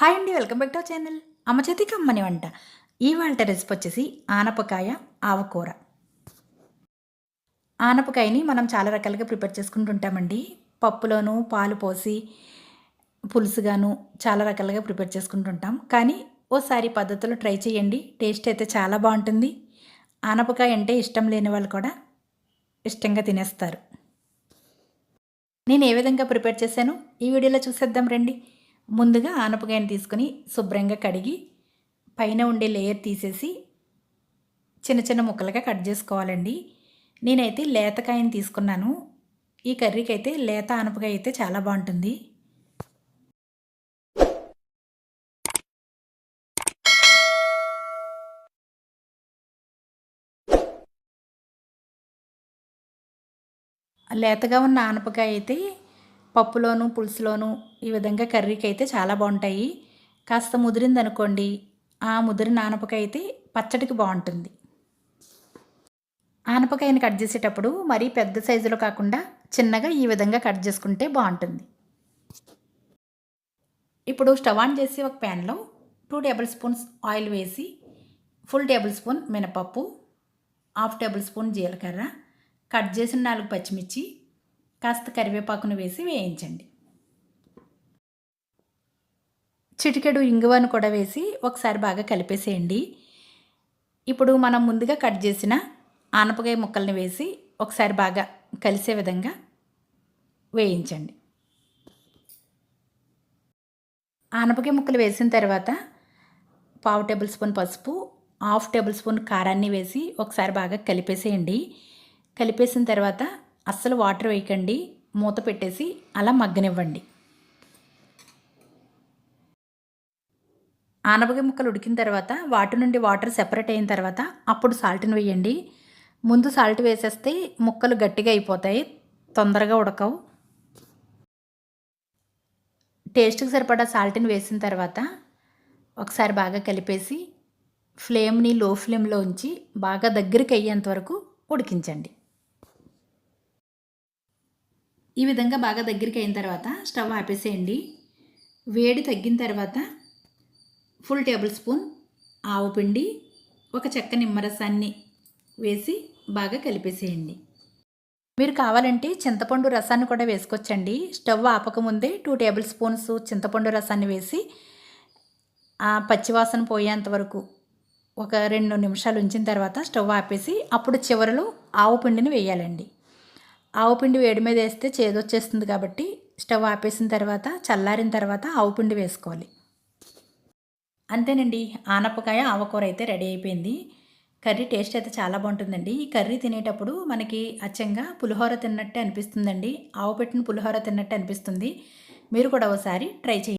Hi అండి welcome back to channel. అమ్మ చేతికి అమ్మని వంట. ఇవాళ రెసిపీ వచ్చేసి ఆనపకాయ ఆవకూర. ఆనపకాయని మనం చాలా రకాలుగా ప్రిపేర్ చేసుకుంటుంటామండి పప్పులోను పాలు పోసి పులుసుగాను చాలా రకాలుగా ప్రిపేర్ చేసుకుంటుంటాం కానీ ఓసారి పద్ధతిలో ట్రై చేయండి. టేస్ట్ అయితే చాలా బాగుంటుంది. ఆనపకాయ అంటే ఇష్టం లేని వాళ్ళు కూడా ఇష్టంగా తినేస్తారు. నేను ఏ విధంగా ప్రిపేర్ చేశాను? ఈ వీడియోలో చూసేద్దాం రండి. ముందుగా ఆనపకాయని తీసుకొని శుభ్రంగా కడిగి పైన ఉండే లేయర్ తీసేసి చిన్న చిన్న ముక్కలుగా కట్ చేసుకోవాలండి. నేనైతే లేతకాయని తీసుకున్నాను. ఈ కర్రీకి అయితే లేత ఆనపకాయ అయితే చాలా బాగుంటుంది. లేతగా ఉన్న ఆనపకాయ అయితే పప్పులోను పులుసులోను ఈ విధంగా కర్రీకి అయితే చాలా బాగుంటాయి. కాస్త ముదిరింది అనుకోండి ఆ ముదిరిన ఆనపకాయ అయితే పచ్చడికి బాగుంటుంది. ఆనపకాయని కట్ చేసేటప్పుడు మరీ పెద్ద సైజులో కాకుండా చిన్నగా ఈ విధంగా కట్ చేసుకుంటే బాగుంటుంది. ఇప్పుడు స్టవ్ ఆన్ చేసి ఒక ప్యాన్లో టూ టేబుల్ స్పూన్స్ ఆయిల్ వేసి ఫుల్ టేబుల్ స్పూన్ మినపప్పు హాఫ్ టేబుల్ స్పూన్ జీలకర్ర కట్ చేసిన నాలుగు పచ్చిమిర్చి కాస్త కరివేపాకును వేసి వేయించండి. చిటికెడు ఇంగువను కూడా వేసి ఒకసారి బాగా కలిపేసేయండి. ఇప్పుడు మనం ముందుగా కట్ చేసిన ఆనపకాయ ముక్కల్ని వేసి ఒకసారి బాగా కలిసే విధంగా వేయించండి. ఆనపకాయ ముక్కలు వేసిన తర్వాత పావు టేబుల్ స్పూన్ పసుపు హాఫ్ టేబుల్ స్పూన్ కారాన్ని వేసి ఒకసారి బాగా కలిపేసేయండి. కలిపేసిన తర్వాత అస్సలు వాటర్ వేయకండి మూత పెట్టేసి అలా మగ్గనివ్వండి. ఆనపకాయ ముక్కలు ఉడికిన తర్వాత వాటి నుండి వాటర్ సెపరేట్ అయిన తర్వాత అప్పుడు సాల్ట్ని వేయండి. ముందు సాల్ట్ వేసేస్తే ముక్కలు గట్టిగా అయిపోతాయి తొందరగా ఉడకవు. టేస్ట్కి సరిపడా సాల్ట్ని వేసిన తర్వాత ఒకసారి బాగా కలిపేసి ఫ్లేమ్ని లో ఫ్లేమ్లో ఉంచి బాగా దగ్గరికి అయ్యేంత వరకు ఉడికించండి. ఈ విధంగా బాగా దగ్గరికి అయిన తర్వాత స్టవ్ ఆపేసేయండి. వేడి తగ్గిన తర్వాత ఫుల్ టేబుల్ స్పూన్ ఆవు పిండి ఒక చెక్క నిమ్మరసాన్ని వేసి బాగా కలిపేసేయండి. మీరు కావాలంటే చింతపండు రసాన్ని కూడా వేసుకోవచ్చండి. స్టవ్ ఆపకముందే టూ టేబుల్ స్పూన్స్ చింతపండు రసాన్ని వేసి ఆ పచ్చివాసన పోయేంత వరకు ఒక రెండు నిమిషాలు ఉంచిన తర్వాత స్టవ్ ఆపేసి అప్పుడు చివరిలో ఆవు పిండిని వేయాలండి. ఆవు పిండి వేడి మీద వేస్తే చేదొచ్చేస్తుంది కాబట్టి స్టవ్ ఆపేసిన తర్వాత చల్లారిన తర్వాత ఆవు పిండి వేసుకోవాలి. అంతేనండి ఆనపకాయ ఆవకూర అయితే రెడీ అయిపోయింది. కర్రీ టేస్ట్ అయితే చాలా బాగుంటుందండి. ఈ కర్రీ తినేటప్పుడు మనకి అచ్చంగా పులిహోర తిన్నట్టే అనిపిస్తుందండి. ఆవు పెట్టిన పులిహోర తిన్నట్టే అనిపిస్తుంది. మీరు కూడా ఒకసారి ట్రై చేయండి.